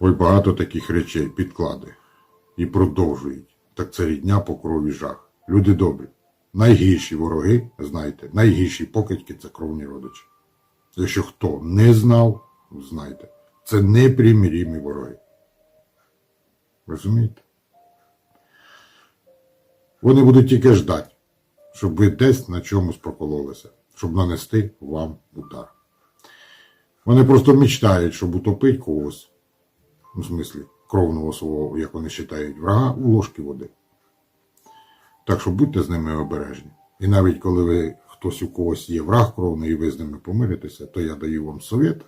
Ой, багато таких речей, підклади. І продовжують. Так це рідня по крові жах. Люди добрі. Найгірші вороги, знаєте, найгірші покидьки це кровні родичі. Якщо хто не знав, знайте, це непримирімі вороги. Розумієте? Вони будуть тільки ждати, щоб ви десь на чомусь прокололися, щоб нанести вам удар. Вони просто мечтають, щоб утопити когось, в смислі, кровного свого, як вони вважають, врага у ложки води. Так що будьте з ними обережні. І навіть коли ви хтось у когось є враг кровний і ви з ними помиритеся, то я даю вам совет.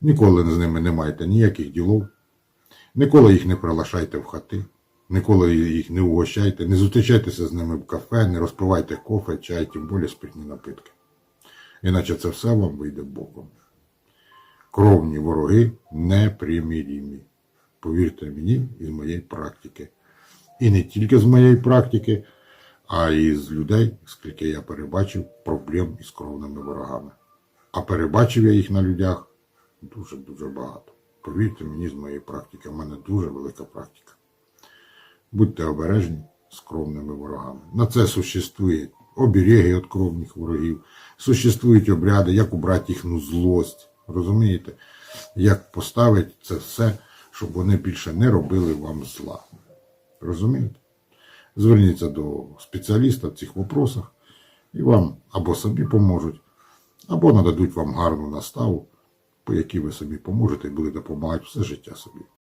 Ніколи з ними не майте ніяких ділов, ніколи їх не приглашайте в хати, ніколи їх не угощайте, не зустрічайтеся з ними в кафе, не розпивайте кофе, чай, тим більше спиртні напитки. Іначе це все вам вийде боком. Кровні вороги непримирімі. Повірте мені із моєї практики. І не тільки з моєї практики, а й з людей, скільки я перебачив проблем із кровними ворогами. А перебачив я їх на людях дуже-дуже багато. Повірте мені з моєї практики, в мене дуже велика практика. Будьте обережні з кровними ворогами. На це существують оберіги від кровних ворогів, существують обряди, як убрати їхню злость. Розумієте? Як поставити це все, щоб вони більше не робили вам зла. Розумієте? Зверніться до спеціаліста в цих вопросах, і вам або собі поможуть, або нададуть вам гарну наставу, по якій ви собі поможете і будете допомагати все життя собі.